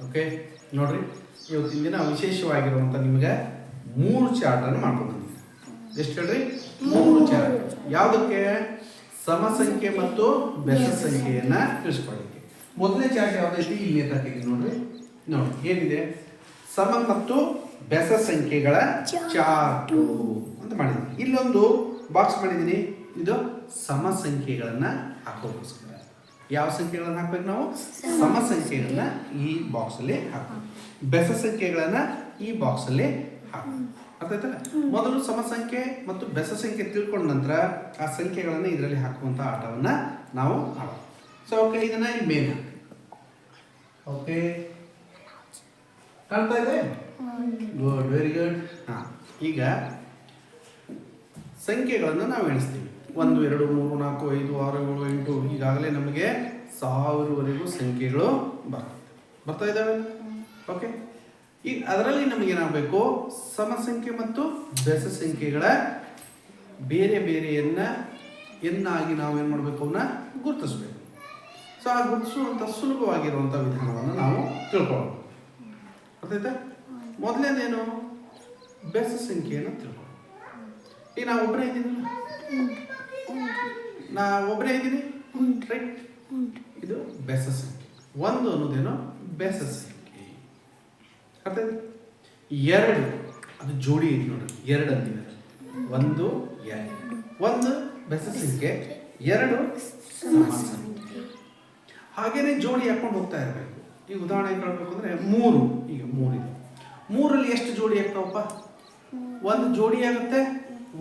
Okay ನೋಡ್ರಿ ಇವತ್ತಿನ ದಿನ ವಿಶೇಷವಾಗಿರುವಂಥ ನಿಮಗೆ ಮೂರು ಚಾರ್ಟನ್ನು ಮಾಡ್ಕೊಂಡು ಎಷ್ಟು ಹೇಳ್ರಿ? ಮೂರು ಚಾರ್ಟ್. ಯಾವುದಕ್ಕೆ? ಸಮಸಂಖ್ಯೆ ಮತ್ತು ಬೆಸ ಸಂಖ್ಯೆಯನ್ನ ತಿಳಿಸ್ಕೊಳ್ಳಿಕ್ಕೆ. ಮೊದಲನೇ ಚಾರ್ಟ್ ಯಾವ್ದೈತಿ ಇಲ್ಲಿ ಹಾಕಿದ್ದೀನಿ ನೋಡ್ರಿ. ನೋಡಿ ಏನಿದೆ? ಸಮ ಮತ್ತು ಬೆಸ ಸಂಖ್ಯೆಗಳ ಚಾರ್ಟ್ ಅಂತ ಮಾಡಿದ್ದೀನಿ ಇಲ್ಲೊಂದು ಬಾಕ್ಸ್ ಮಾಡಿದ್ದೀನಿ. ಇದು ಸಮ ಸಂಖ್ಯೆಗಳನ್ನ ಹಾಕೋಕ್ಕೋಸ್ಕರ ಯಾವ ಸಂಖ್ಯೆಗಳನ್ನು ಹಾಕ್ಬೇಕು ನಾವು? ಸಮ ಸಂಖ್ಯೆಗಳನ್ನ ಈ ಬಾಕ್ಸ್ ಅಲ್ಲಿ ಹಾಕಬೇಕು ಬೆಸ ಸಂಖ್ಯೆಗಳನ್ನ ಈ ಬಾಕ್ಸ್ ಅಲ್ಲಿ ಹಾಕಬೇಕು ಅರ್ಥಾಯ್ತಲ್ಲ ಮೊದಲು ಸಮ ಸಂಖ್ಯೆ ಮತ್ತು ಬೆಸ ಸಂಖ್ಯೆ ತಿಳ್ಕೊಂಡ ನಂತರ ಆ ಸಂಖ್ಯೆಗಳನ್ನು ಇದರಲ್ಲಿ ಹಾಕುವಂತ ಆಟವನ್ನ ನಾವು ಆಡೋ ಸೊ ಓಕೆ ಇದನ್ನ ಇಲ್ಲಿ ಮೇನ್ ಓಕೆ ಕಾಣ್ತಾ ಇದೆ? ಗುಡ್ ವೆರಿ ಗುಡ್ ಹಾ ಈಗ ಸಂಖ್ಯೆಗಳನ್ನು ನಾವು ಎಣಿಸ್ತೀವಿ. ಒಂದು, ಎರಡು, ಮೂರು, ನಾಲ್ಕು, ಐದು, ಆರು, ಏಳು, ಎಂಟು ಈಗಾಗಲೇ ನಮಗೆ ಸಾವಿರವರೆಗೂ ಸಂಖ್ಯೆಗಳು ಬರ್ತವೆ ಬರ್ತಾ ಇದ್ದಾವೆ? ಓಕೆ ಈಗ ಅದರಲ್ಲಿ ನಮಗೇನಾಗಬೇಕು ಸಮಸಂಖ್ಯೆ ಮತ್ತು ಬೆಸ ಸಂಖ್ಯೆಗಳ ಬೇರೆ ಬೇರೆಯನ್ನ ಎನ್ನಾಗಿ ನಾವು ಏನು ಮಾಡಬೇಕು ಅವನ್ನ ಗುರುತಿಸ್ಬೇಕು. ಸೊ ಆ ಗುರುತಿಸುವಂಥ ಸುಲಭವಾಗಿರುವಂಥ ವಿಧಾನವನ್ನು ನಾವು ತಿಳ್ಕೊಳ್ಳೋಣ. ಗೊತ್ತಾಯ್ತಾ ಮೊದಲನೇನು ಬೆಸ ಸಂಖ್ಯೆಯನ್ನು ತಿಳ್ಕೊಳ್ಳೋಣ. ಈಗ ನಾವು ಒಬ್ಬರೇ ಇದ್ದೀನಲ್ಲ? ನಾ ಒಬ್ಬರೇ ಇದ್ದೀನಿ ರೈಟ್ ಇದು ಬೆಸ ಸಂಖ್ಯೆ ಒಂದು ಅನ್ನೋದೇನೋ ಬೆಸ ಸಂಖ್ಯೆ ಅರ್ಥ ಎರಡು ಅದು ಜೋಡಿ ಐತಿ ನೋಡ್ರಿ ಎರಡು ಅಂತೀವಿ ಒಂದು ಎರಡು. ಒಂದು ಬೆಸ ಸಂಖ್ಯೆ ಎರಡು ಸಂಖ್ಯೆ ಹಾಗೇನೆ ಜೋಡಿ ಹಾಕೊಂಡು ಹೋಗ್ತಾ ಇರಬೇಕು. ಈಗ ಉದಾಹರಣೆ ಹೇಳ್ಬೇಕು ಅಂದ್ರೆ ಮೂರು. ಈಗ ಮೂರಿದೆ ಮೂರಲ್ಲಿ ಎಷ್ಟು ಜೋಡಿ ಆಗ್ತಾವಪ್ಪ? ಒಂದು ಜೋಡಿ ಆಗುತ್ತೆ.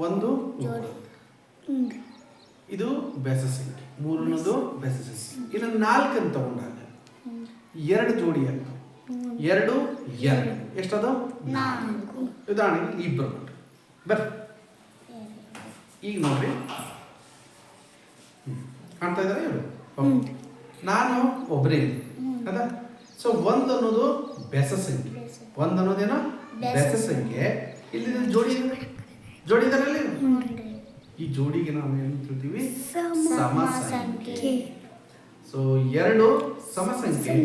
ಒಂದು ಉಳ್ಕೊಳ್ಳುತ್ತೆ. ಇದು ಬೆಸ. ಸಂಖ್ಯೆ ಮೂರು ಅನ್ನೋದು ಬೆಸ ಸಂಖ್ಯೆ ಇನ್ನು ನಾಲ್ಕನ್ನು ತಗೊಂಡಾಗ ಎರಡು ಜೋಡಿ ಎರಡು ಎರಡು. ಎಷ್ಟದು? ನಾಲ್ಕು. ಉದಾಹರಣೆಗೆ ಇಬ್ಬರು ಬರ. ಬರ್ರಿ ಈಗ ನೋಡ್ರಿ. ಕಾಣ್ತಾ ಇದ್ದಾರೆ ನಾನು ಒಬ್ಬರೇ ಅದ ಸೊ ಒಂದು ಅನ್ನೋದು ಬೆಸ. ಸಂಖ್ಯೆ ಒಂದು ಅನ್ನೋದೇನೋ ಬೆಸ. ಸಂಖ್ಯೆ ಇಲ್ಲಿ ಜೋಡಿ. ಜೋಡಿ ಇದಾರಲ್ಲಿ? ಈ ಜೋಡಿಗೆ ನಾವು ಏನು ತಿಳ್ತೀವಿ? ಸಮ ಸಂಖ್ಯೆ ಸೊ ಎರಡು ಸಮ ಸಂಖ್ಯೆ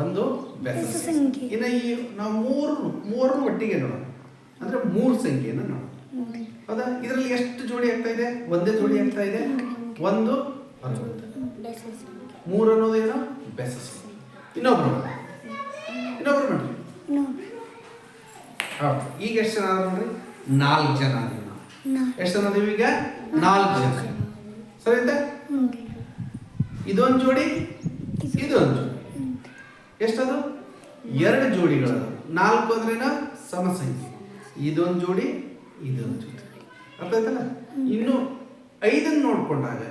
ಒಂದು ಬೆಸ ಬೆಸ ಸಂಖ್ಯೆ. ಇನ್ನು ಈ ನಾವು ಮೂರು ಮೂರನ್ನು ಒಟ್ಟಿಗೆ ನೋಡೋಣ. ಅಂದ್ರೆ ಮೂರು ಸಂಖ್ಯೆಯನ್ನು ನೋಡೋಣ. ಹೌದಾ? ಇದರಲ್ಲಿ ಎಷ್ಟು ಜೋಡಿ ಆಗ್ತಾ ಇದೆ? ಒಂದೇ ಜೋಡಿ ಆಗ್ತಾ ಇದೆ. ಒಂದು ಮೂರು ಅನ್ನೋದೇನು ಬೆಸ ಸಂಖ್ಯೆ ಇನ್ನೊಬ್ರು. ಇನ್ನೊಬ್ರು ಹೌದು. ಈಗ ಎಷ್ಟು ಜನ ನೋಡ್ರಿ. ನಾಲ್ಕು ಜನ ನಾವು ಎಷ್ಟು ಜನ ಈಗ? ನಾಲ್ಕು ಜನ. ಸರಿ ಇದೊಂದು ಜೋಡಿ? ಇದೊಂದು ಜೋಡಿ. ಎಷ್ಟದು? ಎರಡು ಜೋಡಿಗಳು ನಾಲ್ಕು ಅಂದ್ರೇನ? ಸಮಸಂಖ್ಯೆ. ಇದೊಂದು ಜೋಡಿ ಇದೊಂದು ಜೋಡಿ. ಅರ್ಥ ಆಯ್ತಲ್ಲ ಇನ್ನು ಐದನ್ನು ನೋಡ್ಕೊಂಡಾಗ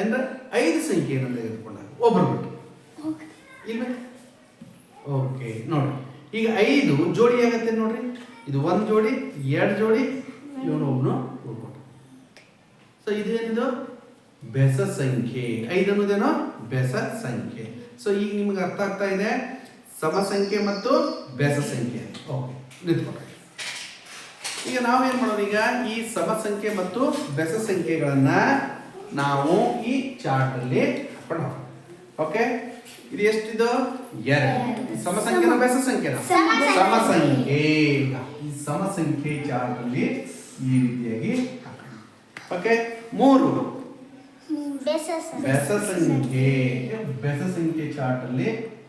ಅಂದ್ರೆ ಐದು ಸಂಖ್ಯೆಯನ್ನು ತೆಗೆದುಕೊಂಡಾಗ ಒಬ್ಬರು ಬಿಟ್ಟು. ಇಲ್ಲ ಓಕೆ ನೋಡಿ. ಈಗ ಐದು ಜೋಡಿ ಆಗತ್ತೆ ನೋಡ್ರಿ. ಇದು ಒಂದು ಜೋಡಿ ಎರಡು ಜೋಡಿ ಇವನು ಒಬ್ನು ಉಳ್ಕೊಂಡು ಸೊ ಇದೇನಿದು ಬೆಸ ಸಂಖ್ಯೆ. ಐದು ಅನ್ನೋದೇನೋ ಬೆಸ ಸಂಖ್ಯೆ. ಸೊ ಈಗ ನಿಮ್ಗೆ ಅರ್ಥ ಆಗ್ತಾ ಇದೆ? ಸಮ ಸಂಖ್ಯೆ ಮತ್ತು ಬೆಸ ಸಂಖ್ಯೆ. ಓಕೆ ನಿಂತ್ಕೊಳ್ಳಿ. ಈಗ ನಾವೇನು ಮಾಡೋಣ ಈಗ? ಈ ಸಮ ಸಂಖ್ಯೆ ಮತ್ತು ಬೆಸ ಸಂಖ್ಯೆಗಳನ್ನು ನಾವು ಈ ಚಾರ್ಟ್ ಅಲ್ಲಿ ಹಾಕೊಂಡು ಹೋಗೋಣ. ಓಕೆ ಇದು ಎಷ್ಟಿದು? ಎರಡು. ಸಮ ಸಂಖ್ಯೆನ ಬೆಸ ಸಂಖ್ಯೆನ ಸಮ ಸಂಖ್ಯೆ. ಈ ಸಮ ಸಂಖ್ಯೆ ಚಾರ್ಟ್ ಅಲ್ಲಿ ಈ ರೀತಿಯಾಗಿ ಹಾಕೋಣ ಓಕೆ ಮೂರು. ಬೆಸ ಸಂಖ್ಯೆ. ಬೆಸ ಸಂಖ್ಯೆ. ಚಾರ್ಟ್ ಅಲ್ಲಿ